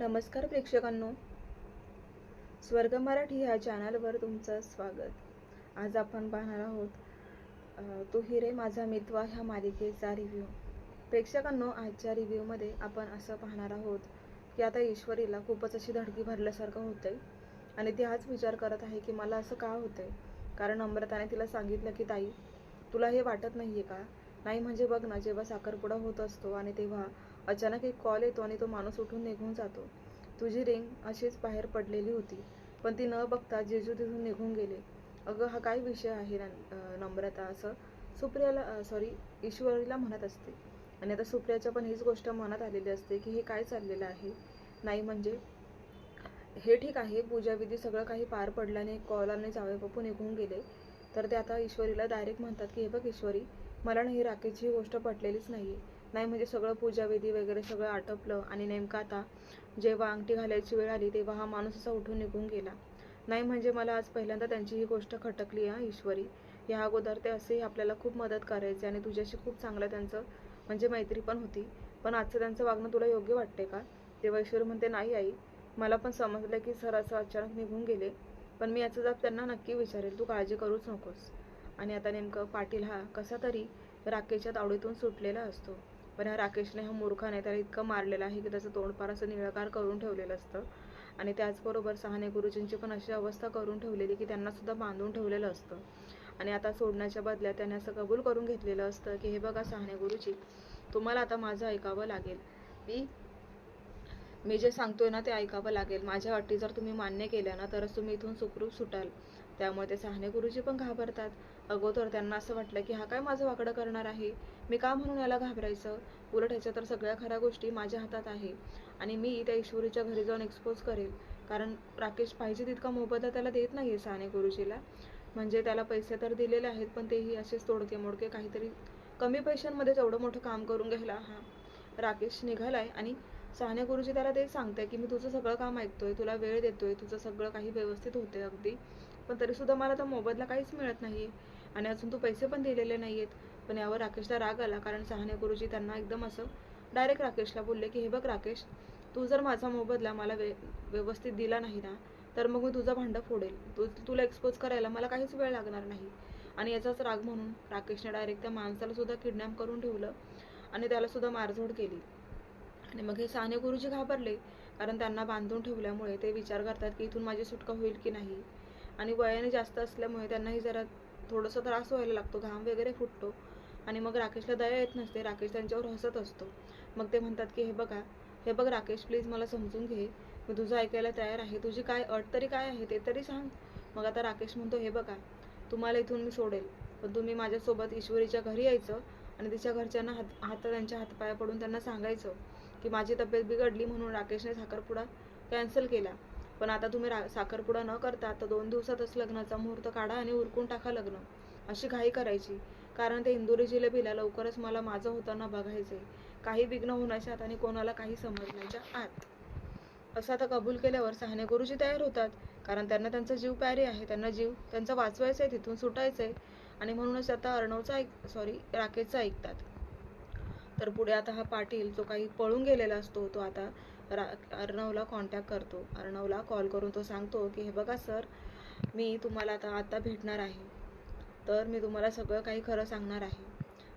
नमस्कार प्रेक्षकांनो. स्वर्ग मराठी ह्या चॅनलवर तुमचं स्वागत. आज आपण पाहणार आहोत तू हिरे माझा मितवा ह्या मालिकेचा रिव्ह्यू प्रेक्षकांनो आजच्या रिव्ह्यूमध्ये आपण असं पाहणार आहोत की आता ईश्वरीला खूपच अशी धडकी भरल्यासारखं होतंय. आणि ती हाच विचार करत आहे की मला असं का होतंय? कारण अमृताने तिला सांगितलं की ताई तुला हे वाटत नाही आहे का? नाही म्हणजे बघ ना जेव्हा साखरपुडा होत असतो आणि तेव्हा अचानक एक कॉल येतो आणि तो माणूस उठून निघून जातो. तुझी रिंग अशीच बाहेर पडलेली होती पण ती न बघता जेजू तिथून निघून गेले. अगं हा काय विषय आहे नम्रता असं? सुप्रियाला सॉरी ईश्वरीला म्हणत असते. आणि आता सुप्रियाच्या पण हीच गोष्ट मनात आलेली असते की हे काय चाललेलं आहे? नाही म्हणजे? हे ठीक आहे पूजाविधी सगळं काही पार पडल्याने कॉल आणि जावे पप्पू निघून गेले. तर ते आता ईश्वरीला डायरेक्ट म्हणतात की हे बघ ईश्वरी मला ना ही राकेशची ही गोष्ट पटलेलीच नाही नाही म्हणजे सगळं पूजाविधी वगैरे सगळं आटपलं आणि नेमकं आता जेव्हा अंगठी घालायची वेळ आली तेव्हा हा माणूस असा उठून निघून गेला. नाही म्हणजे मला आज पहिल्यांदा त्यांची ही गोष्ट खटकली हा ईश्वरी. या अगोदर ते असेही आपल्याला खूप मदत करायचे आणि तुझ्याशी खूप चांगलं त्यांचं म्हणजे मैत्री पण होती. पण आजचं त्यांचं वागणं तुला योग्य वाटते का? तेव्हा ईश्वरी म्हणते नाही आई. मला पण समजलं की सर असं अचानक निघून गेले. पण मी याचा जाब त्यांना नक्की विचारेल. तू काळजी करूच नकोस. आणि आता नेमकं पाटील हा कसा तरी राखेच्या तावडीतून सुटलेला असतो. पण ह्या राकेशने हा मूर्खाने त्याला इतकं मारलेलं आहे की त्याचं तोंड फार असं निळकार करून ठेवलेलं असतं. आणि त्याचबरोबर सहाने गुरुजींची पण अशी अवस्था करून ठेवलेली की त्यांनासुद्धा बांधून ठेवलेलं असतं. आणि आता सोडण्याच्या बदल्यात त्याने असं कबूल करून घेतलेलं असतं की हे बघा सहाने गुरुजी तुम्हाला आता माझं ऐकावं लागेल. मी मी जे सांगतोय ना ते ऐकावं लागेल. माझ्या अटी जर तुम्ही मान्य केल्या ना तरच तुम्ही इथून सुखरूप सुटाल. त्यामुळे ते सहाने गुरुजी पण घाबरतात. अगोदर त्यांना असं वाटलं की हा काय माझं वाकडं करणार आहे? मी का म्हणून याला घाबरायचं? उलट ह्याच्या तर सगळ्या खऱ्या गोष्टी माझ्या हातात आहे. आणि मी त्या ईश्वरीच्या घरी जाऊन एक्सपोज करेल. कारण राकेश पाहिजे तितका मोबदला त्याला देत नाही आहे साने गुरुजीला. म्हणजे त्याला पैसे तर दिलेले आहेत पण तेही असेच तोडके मोडके काहीतरी कमी पैशांमध्ये तेवढं मोठं काम करून घ्यायला हा राकेश निघालाय आणि साने गुरुजी त्याला तेच सांगते की मी तुझं सगळं काम ऐकतोय तुला वेळ देतोय तुझं सगळं काही व्यवस्थित होतंय अगदी. पण तरीसुद्धा मला तर मोबदला काहीच मिळत नाही आहे आणि अजून तू पैसे पण दिलेले नाही आहेत पण यावर राकेशला राग आला कारण सहाने गुरुजी त्यांना एकदम असं डायरेक्ट राकेशला बोलले की हे बघ राकेश तू जर माझा मोबदला मला वे व्यवस्थित दिला नाही ना तर मग मी तुझा भांडं फोडेल. तू तुला एक्सपोज करायला मला काहीच वेळ लागणार नाही. आणि याचाच राग म्हणून राकेशने डायरेक्ट त्या माणसाला सुद्धा किडनॅप करून ठेवलं आणि त्याला सुद्धा मारझोड केली. आणि मग हे साने गुरुजी घाबरले कारण त्यांना बांधून ठेवल्यामुळे ते विचार करतात की इथून माझी सुटका होईल की नाही? आणि वयाने जास्त असल्यामुळे त्यांनाही जरा थोडंसं त्रास व्हायला लागतो घाम वगैरे फुटतो. आणि मग राकेशला दया येत नसते राकेश त्यांच्यावर हसत असतो. मग ते म्हणतात की हे बघा हे बघ राकेश प्लीज मला समजून घे. मी तुझं ऐकायला तयार आहे. तुझी काय अट तरी काय आहे ते तरी सांग. मग आता राकेश म्हणतो हे बघा तुम्हाला इथून मी सोडेल. पण तुम्ही माझ्यासोबत ईश्वरीच्या घरी यायचं आणि तिच्या घरच्यांना हात हात त्यांच्या हातपाया पडून त्यांना सांगायचं की माझी तब्येत बिघडली म्हणून राकेशने साखरपुडा कॅन्सल केला. पण आता तुम्ही रा साखरपुडा न करता तर दोन दिवसातच लग्नाचा मुहूर्त काढा आणि उरकून टाका लग्न. अशी घाई करायची. कारण ते इंदुरी जिलेबीला लवकरच मला माझं होताना बघायचंय. काही विघ्न होण्याच्या आत आणि कोणाला काही समजण्याच्या आत. असं आता कबूल केल्यावर सहाने गुरुजी तयार होतात. कारण त्यांना त्यांचा जीव प्यारे आहे. त्यांना जीव त्यांचा वाचवायचा आहे तिथून सुटायचं आहे आणि म्हणूनच आता अर्णवचा ऐक सॉरी राकेशचा ऐकतात. तर पुढे आता हा पाटील जो काही पळून गेलेला असतो तो आता रा अर्णवला कॉन्टॅक्ट करतो. अर्णवला कॉल करून तो सांगतो की हे बघा सर मी तुम्हाला आता आत्ता भेटणार आहे. तर मी तुम्हाला सगळं काही खरं सांगणार आहे.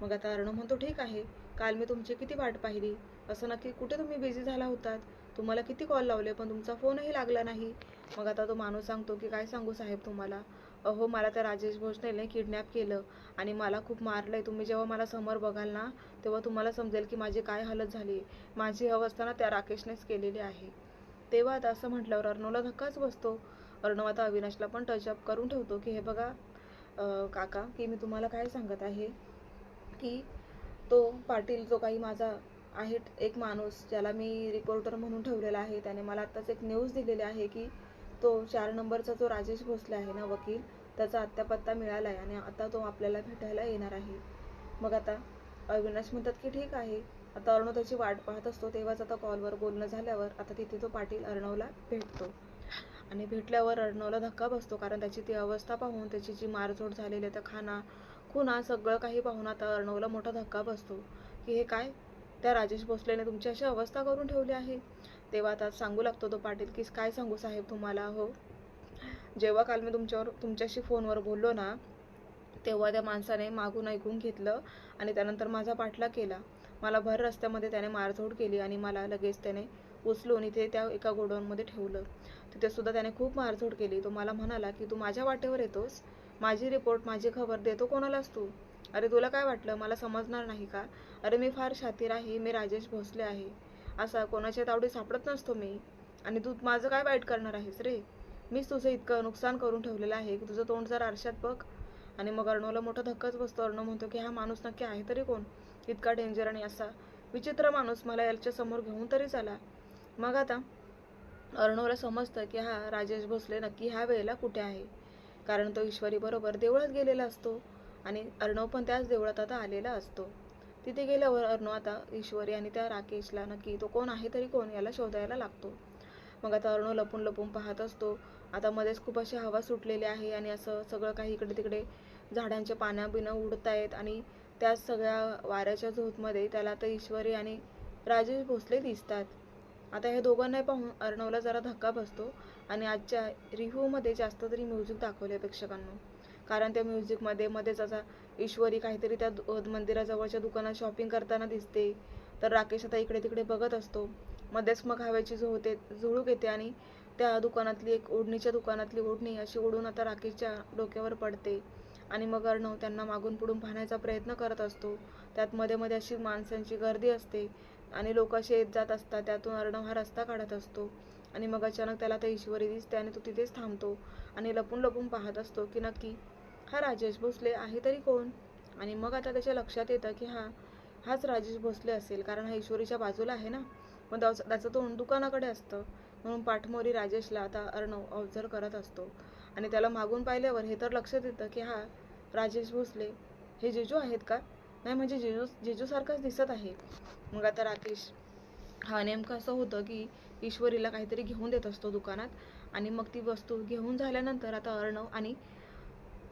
मग आता अर्णव म्हणतो ठीक आहे. काल मी तुमची किती वाट पाहिली? असं नक्की कुठे तुम्ही बिझी झाला होतात? तुम्हाला किती कॉल लावले पण तुमचा फोनही लागला नाही. मग आता तो माणूस सांगतो की काय सांगू साहेब तुम्हाला? अहो मला त्या राजेश भोसलेने किडनॅप केलं आणि मला खूप मारलं आहे तुम्ही जेव्हा मला समोर बघाल ना तेव्हा तुम्हाला समजेल की माझी काय हालत झाली. माझी अवस्था ना त्या राकेशनेच केलेली आहे. तेव्हा आता असं म्हटल्यावर अर्णवला धक्काच बसतो. अर्णव आता अविनाशला पण टचअप करून ठेवतो की हे बघा काका की मी तुम्हाला काय सांगत आहे की तो पाटील जो काही माझा आहे एक माणूस ज्याला मी रिपोर्टर म्हणून ठेवलेला आहे त्याने मला आत्ताच एक न्यूज दिलेली आहे की तो चार नंबरचा जो राजेश भोसले आहे ना वकील त्याचा आत्यापत्ता मिळाला आहे आणि आता तो आपल्याला भेटायला येणार आहे. मग आता अविनाश म्हणतात की ठीक आहे. आता अर्णव त्याची वाट पाहत असतो तेव्हाच आता कॉलवर बोलणं झाल्यावर आता तिथे तो पाटील अर्णवला भेटतो. आणि भेटल्यावर अर्णवला धक्का बसतो कारण त्याची ती अवस्था पाहून त्याची जी मारझोड झालेली आहे त्या खाना खुना सगळं काही पाहून आता अर्णवला मोठा धक्का बसतो. की हे काय? त्या राजेश भोसलेने तुमची अशी अवस्था करून ठेवली आहे? तेव्हा आता सांगू लागतो तो पाटील की काय सांगू साहेब तुम्हाला? हो जेव्हा काल मी तुमच्यावर तुमच्याशी फोनवर बोललो ना तेव्हा त्या माणसाने मागून ऐकून घेतलं आणि त्यानंतर माझा पाठलाग केला. मला भर रस्त्यामध्ये त्याने मारझोड केली आणि मला लगेच त्याने उचलून इथे त्या एका गोडाऊनमध्ये ठेवलं. तिथे सुद्धा त्याने खूप मारझोड केली. तो मला म्हणाला की तू माझ्या वाटेवर येतोस. माझी रिपोर्ट माझी खबर देतो कोणालाच तू? अरे तुला काय वाटलं? मला समजणार नाही का? अरे मी फार शातीर आहे. मी राजेश भोसले आहे. असा कोणाच्या तावडी सापडत नसतो मी. आणि तू माझं काय वाईट करणार आहेस रे? मीच तुझं इतकं नुकसान करून ठेवलेलं आहे की तुझं तोंड जर आरशात बघ आणि मग अर्णवला मोठा धक्काच बसतो. अर्णव म्हणतो की हा माणूस नक्की आहे तरी कोण? इतका डेंजर आणि असा विचित्र माणूस मला याच्या समोर घेऊन तरी चला. मग आता अर्णवला समजतं की हा राजेश भोसले नक्की ह्या वेळेला कुठे आहे? कारण तो ईश्वरी बरोबर देवळात गेलेला असतो आणि अर्णव पण त्याच देवळात आता आलेला असतो. तिथे गेल्यावर अर्णव आता ईश्वरी आणि त्या राकेशला नक्की तो कोण आहे तरी कोण याला शोधायला लागतो. मग आता अर्णव लपून लपून पाहत असतो. आता मध्येच खूप अशी हवा सुटलेली आहे आणि असं सगळं काही इकडे तिकडे झाडांच्या पानं बिनं उडत आणि त्या सगळ्या वाऱ्याच्या झोतमध्ये त्याला तर ईश्वरी आणि राजेश भोसले दिसतात. आता हे दोघांनाही पाहून अर्णवला जरा धक्का बसतो आणि आजच्या रिव्ह्यूमध्ये जास्त तरी म्युझिक दाखवले प्रेक्षकांना. कारण त्या म्युझिकमध्ये मध्येच असा ईश्वरी काहीतरी त्या दु- मंदिराजवळच्या दुकानात शॉपिंग करताना दिसते. तर राकेश आता इकडे तिकडे बघत असतो. मध्येच मग हवेची झोळते झुळूक येते आणि त्या दुकानातली एक ओढणीच्या दुकानातली ओढणी अशी ओढून आता राकेशच्या डोक्यावर पडते. आणि मग अर्णव त्यांना मागून पुढून पाहण्याचा प्रयत्न करत असतो. त्यात मध्ये मध्ये अशी माणसांची गर्दी असते आणि लोक असे येत जात असतात. त्यातून अर्णव हा रस्ता काढत असतो आणि मग अचानक त्याला त्या ईश्वरी दिसते आणि तो तिथेच थांबतो आणि लपून लपून पाहत असतो की नक्की हा राजेश भोसले आहे तरी कोण? आणि मग आता त्याच्या लक्षात येतं की हा हाच राजेश भोसले असेल. कारण हा ईश्वरीच्या बाजूला आहे ना? मग त्याचं त्याचं तोंड दुकानाकडे असतं. म्हणून पाठमोरी राजेशला आता अर्णव अवजर करत असतो. आणि त्याला मागून पाहिल्यावर हे तर लक्षात येतं की हा राजेश भोसले हे जेजू आहेत का? नाही म्हणजे जेजू जेजूसारखंच दिसत आहे. मग आता राकेश हा नेमकं असं होतं की ईश्वरीला काहीतरी घेऊन देत असतो दुकानात आणि मग ती वस्तू घेऊन झाल्यानंतर आता अर्णव आणि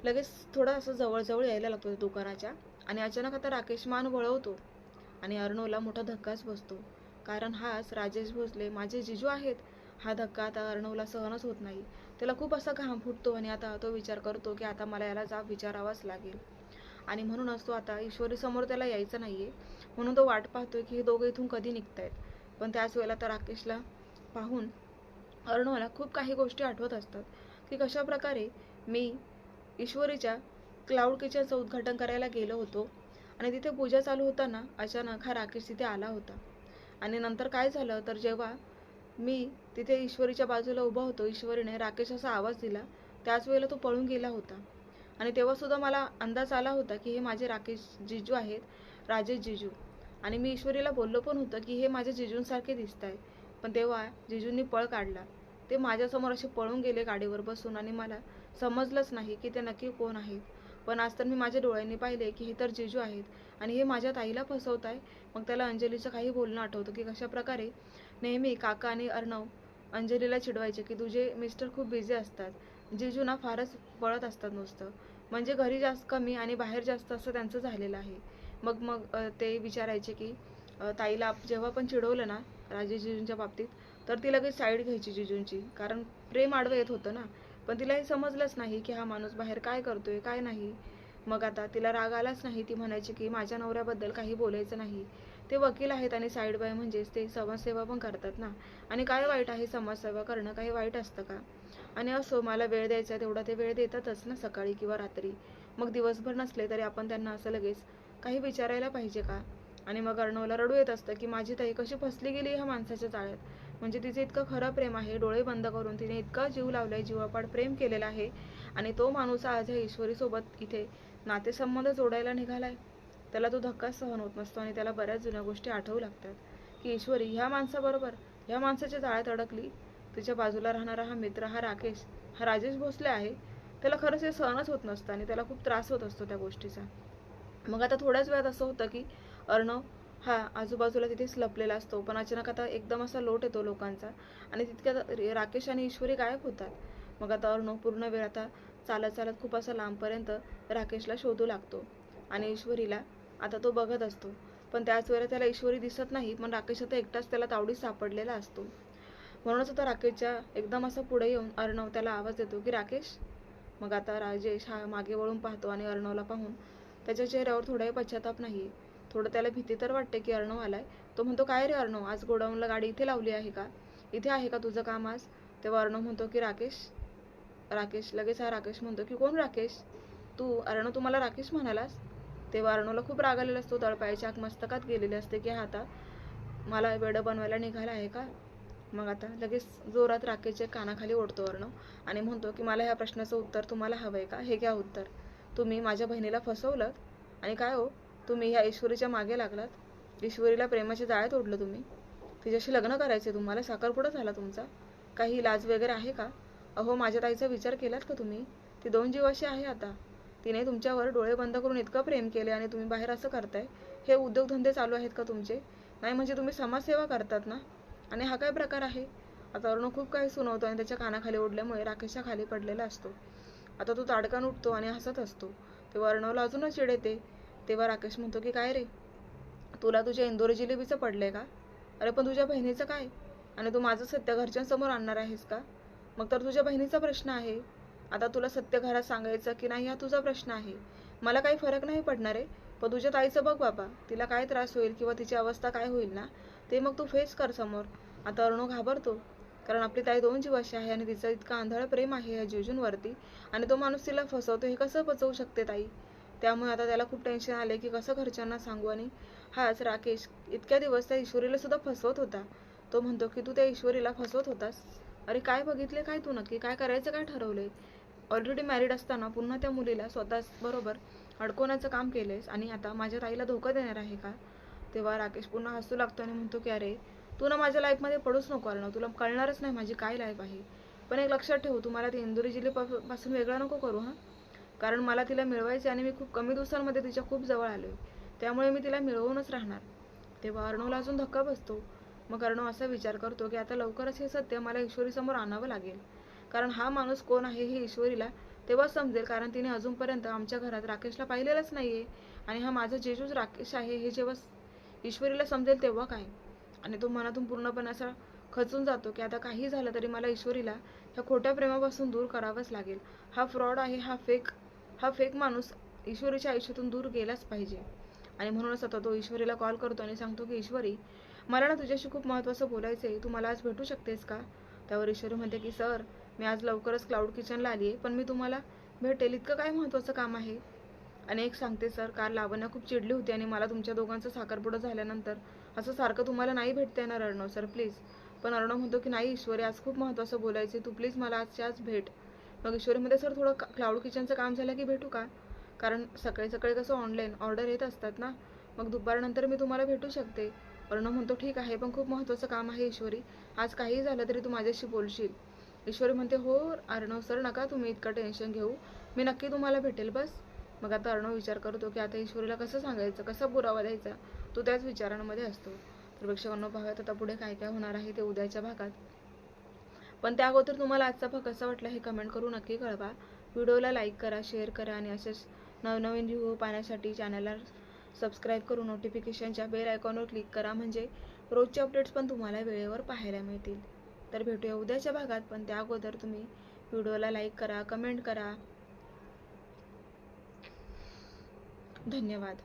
लगेच थोडं असं जवळजवळ यायला लागतो त्या दुकानाच्या आणि अचानक आता राकेश मान वळवतो आणि अर्णवला मोठा धक्काच बसतो. कारण हाच राजेश भोसले माझे जिजू आहेत हा धक्का आता अर्णवला सहनच होत नाही. त्याला खूप असा घाम फुटतो आणि आता तो विचार करतो की आता मला याला जाब विचारावाच लागेल. आणि म्हणूनच तो आता ईश्वरी समोर त्याला यायचं आहे म्हणून तो वाट पाहतोय की हे दोघं इथून कधी निघत आहेत पण त्याच वेळेला तर राकेशला पाहून अर्णवला खूप काही गोष्टी आठवत असतात. की कशा प्रकारे मी ईश्वरीच्या क्लाउड किचनचं उद्घाटन करायला गेलो होतो आणि तिथे पूजा चालू होताना अचानक हा राकेश तिथे आला होता. आणि नंतर काय झालं तर जेव्हा मी तिथे ईश्वरीच्या बाजूला उभा होतो. ईश्वरीने राकेश असा आवाज दिला. त्याच वेळेला तो पळून गेला होता. आणि तेव्हासुद्धा मला अंदाज आला होता की हे माझे राकेश जिजू आहेत राजेश जिजू. आणि मी ईश्वरीला बोललो पण होतं की हे माझ्या जिजूंसारखे दिसत आहे पण तेव्हा जिजूंनी पळ काढला. ते माझ्यासमोर असे पळून गेले गाडीवर बसून आणि मला समजलंच नाही की ते नक्की कोण आहेत. पण आज तर मी माझ्या डोळ्यांनी पाहिले की हे तर जिजू आहेत. आणि हे माझ्या ताईला फसवत आहे मग त्याला अंजलीचं काही बोलणं आठवतं की कशा प्रकारे नेहमी काका आणि अर्णव अंजलीला चिडवायचे की तुझे मिस्टर खूप बिझी असतात. जिजूना फारच पळत असतात नुसतं. म्हणजे घरी जास्त कमी आणि बाहेर जास्त असं त्यांचं झालेलं आहे. मग मग ते विचारायचे की ताईला जेव्हा पण चिडवलं ना राजे जिजूंच्या बाबतीत तर ती लगेच साईड घ्यायची जिजूंची. कारण प्रेम आडवं येत होतं ना. पण तिला हे समजलंच नाही की हा माणूस बाहेर काय करतोय काय नाही. मग आता तिला राग आलाच नाही. ती म्हणायची की माझ्या नवऱ्याबद्दल काही बोलायचं नाही. ते वकील आहेत आणि साईड बाय म्हणजेच ते समाजसेवा पण करतात ना. आणि काय वाईट आहे समाजसेवा करणं? काही वाईट असतं का? आणि असो मला वेळ द्यायचा तेवढा ते वेळ देतातच ना सकाळी किंवा रात्री. मग दिवसभर नसले तरी आपण त्यांना असं लगेच काही विचारायला पाहिजे का? आणि मग अर्णवला रडू येत असतं की माझी ताई कशी फसली गेली ह्या माणसाच्या जाळ्यात? म्हणजे तिचं इतकं खरं प्रेम आहे डोळे बंद करून तिने इतका जीव लावलाय जीवापाड प्रेम केलेला आहे. आणि तो माणूस आज ह्या ईश्वरीसोबत इथे नातेसंबंध जोडायला निघालाय. त्याला तो धक्का सहन होत नसतो आणि त्याला बऱ्याच जुन्या गोष्टी आठवू लागतात. की ईश्वरी ह्या माणसाबरोबर ह्या माणसाच्या जाळ्यात अडकली तिच्या बाजूला राहणारा हा मित्र हा राकेश हा राजेश भोसले आहे त्याला खरंच हे सहनच होत नसतं आणि त्याला खूप त्रास होत असतो त्या गोष्टीचा. मग आता थोड्याच वेळात असं होतं की अर्णव हा आजूबाजूला तिथेच लपलेला असतो पण अचानक आता एकदम असा लोट येतो लोकांचा आणि तितक्यात राकेश आणि ईश्वरी गायब होतात. मग आता अर्णव पूर्ण वेळ आता चालत चालत खूप असा लांबपर्यंत राकेशला शोधू लागतो आणि ईश्वरीला आता तो बघत असतो. पण त्याच वेळेला त्याला ईश्वरी दिसत नाही पण राकेश आता एकटाच त्याला तावडीत सापडलेला असतो. म्हणूनच आता राकेशच्या एकदम असं पुढे येऊन अर्णव त्याला आवाज देतो की राकेश मग आता राजेश हा मागे वळून पाहतो आणि अर्णवला पाहून त्याच्या चेहऱ्यावर थोडाही पश्चाताप नाही थोडं त्याला भीती तर वाटते की अर्णव आलाय. तो म्हणतो काय रे अर्णव आज गोडाऊनला गाडी इथे लावली आहे का? इथे आहे का तुझं काम आज? तेव्हा अर्णव म्हणतो की राकेश राकेश लगेच हा राकेश म्हणतो की कोण राकेश? तू अर्णव तुम्हाला राकेश म्हणालास? तेव्हा अर्णवला खूप राग आलेला असतो तळपायाच्या आग मस्तकात गेलेले असते की आता मला वेडं बनवायला निघाला आहे का? मग आता लगेच जोरात राखेच्या कानाखाली ओढतो अर्णव आणि म्हणतो की मला ह्या प्रश्नाचं उत्तर तुम्हाला हवं आहे का? हे घ्या उत्तर. तुम्ही माझ्या बहिणीला फसवलं आणि काय हो? तुम्ही ह्या ईश्वरीच्या मागे लागलात. ईश्वरीला प्रेमाचे जाळे तोडलं तुम्ही. तिच्याशी लग्न करायचे तुम्हाला? साखरपुडा झाला तुमचा? काही लाज वगैरे आहे का? अहो माझ्या ताईचा विचार केलात का तुम्ही? ती दोन जीवाशी आहे आता. तिने तुमच्यावर डोळे बंद करून इतकं प्रेम केले आणि तुम्ही बाहेर असं करताय? हे उद्योगधंदे चालू आहेत का तुमचे? नाही म्हणजे तुम्ही समाजसेवा करतात ना? आणि हा काय प्रकार आहे? आता अरुण खूप काही सुनावतो आणि त्याच्या कानाखाली ओढल्यामुळे राकेशच्या खाली पडलेला असतो. आता तो ताडकान उठतो आणि हसत असतो. तेव्हा अर्णवला अजूनच चिड येते. तेव्हा राकेश म्हणतो की काय रे? तुला तुझ्या इंदोरी जिलेबीचं पडलंय का? अरे पण तुझ्या बहिणीचं काय? आणि तू माझं सत्य घरच्यांसमोर आणणार आहेस का? मग तर तुझ्या बहिणीचा प्रश्न आहे. आता तुला सत्य घरात सांगायचं की नाही हा तुझा प्रश्न आहे. मला काही फरक नाही पडणार आहे. पण तुझ्या ताईचं बघ बाबा तिला काय त्रास होईल किंवा तिची अवस्था काय होईल ना ते मग तू फेस कर समोर. आता अरुणव घाबरतो. कारण आपली ताई दोन जीवाशी आहे आणि तिचं इतकं आंधळ प्रेम आहे या जिजूंवरती आणि तो माणूस तिला फसवतो हे कसं पचवू शकते ताई? त्यामुळे आता त्याला खूप टेन्शन आले की कसं घरच्यांना सांगू आणि हाच राकेश इतक्या दिवस त्या ईश्वरीला सुद्धा फसवत होता. तो म्हणतो की तू त्या ईश्वरीला फसवत होतास? अरे काय बघितले काय तू नक्की? काय करायचं? काय ठरवलंय? ऑलरेडी मॅरिड असताना पुन्हा त्या मुलीला स्वतःच बरोबर अडकवण्याचं काम केलेस आणि आता माझ्या ताईला धोका देणार आहे का? तेव्हा राकेश पुन्हा हसू लागतो आणि म्हणतो की अरे तू ना माझ्या लाईफमध्ये पडूच नको आलं तुला कळणारच नाही माझी काय लाईफ आहे. पण एक लक्षात ठेव तुम्हाला ती इंदुरी जिल्ह्यापासून वेगळा नको करू हां? कारण मला तिला मिळवायचे आणि मी खूप कमी दिवसांमध्ये तिच्या खूप जवळ आलो आहे त्यामुळे मी तिला मिळवूनच राहणार. तेव्हा अर्णवला अजून धक्का बसतो. मग अर्णव असा विचार करतो की आता लवकरच हे सत्य मला ईश्वरीसमोर आणावं लागेल. कारण हा माणूस कोण आहे हे ईश्वरीला तेव्हाच समजेल कारण तिने अजूनपर्यंत आमच्या घरात राकेशला पाहिलेलंच नाही आहे आणि हा माझा जेजूच राकेश आहे हे जेव्हा ईश्वरीला समजेल तेव्हा काय? आणि तो मनातून पूर्णपणे असा खचून जातो की आता काही झालं तरी मला ईश्वरीला ह्या खोट्या प्रेमापासून दूर करावंच लागेल. हा फ्रॉड आहे हा फेक हा फेक माणूस ईश्वरीच्या आयुष्यातून दूर गेलाच पाहिजे. आणि म्हणूनच आता तो ईश्वरीला कॉल करतो आणि सांगतो की ईश्वरी मला ना तुझ्याशी खूप महत्त्वाचं बोलायचं आहे तू मला आज भेटू शकतेस का? त्यावर ईश्वरी म्हणते की सर मी आज लवकरच क्लाउड किचनला आली आहे पण मी तुम्हाला भेटेल इतकं काय महत्त्वाचं काम आहे? आणि एक सांगते सर काल लावण्या खूप चिडली होती आणि मला तुमच्या दोघांचं साखरपुडं झाल्यानंतर असं सारखं तुम्हाला नाही भेटता येणार अर्णव सर प्लीज पण अर्णव म्हणतो की नाही ईश्वरी आज खूप महत्त्वाचं बोलायचं तू प्लीज मला आजच्या आज भेट. मग ईश्वरीमध्ये सर थोडं क्लाउड किचनचं काम झालं की भेटू का? कारण सकाळी सकाळी कसं ऑनलाईन ऑर्डर येत असतात ना? मग दुपारनंतर मी तुम्हाला भेटू शकते. अर्णव म्हणतो ठीक आहे पण खूप महत्त्वाचं काम आहे ईश्वरी. आज काही झालं तरी तू माझ्याशी बोलशील. ईश्वरी म्हणते हो अर्णव सर नका तुम्ही इतकं टेन्शन घेऊ. मी नक्की तुम्हाला भेटेल बस. मग आता अर्णव विचार करतो की आता ईश्वरीला कसं सांगायचं? कसा पुरावा द्यायचा? तो त्याच विचारांमध्ये असतो. तर प्रेक्षकांनो पाहूयात आता पुढे काय काय होणार आहे ते उद्याच्या भागात. पण त्या अगोदर तुम्हाला आजचा भाग कसा वाटला हे कमेंट करून नक्की कळवा. व्हिडिओला लाईक करा शेअर करा आणि असेच नवनवीन रिव्ह्यू पाहण्यासाठी चॅनलला सबस्क्राईब करून नोटिफिकेशनच्या बेल आयकॉनवर क्लिक करा. म्हणजे रोजचे अपडेट्स पण तुम्हाला वेळेवर पाहायला मिळतील. तर भेटूया उद्याच्या भागात पण त्या अगोदर तुम्ही व्हिडिओला लाईक करा कमेंट करा. धन्यवाद.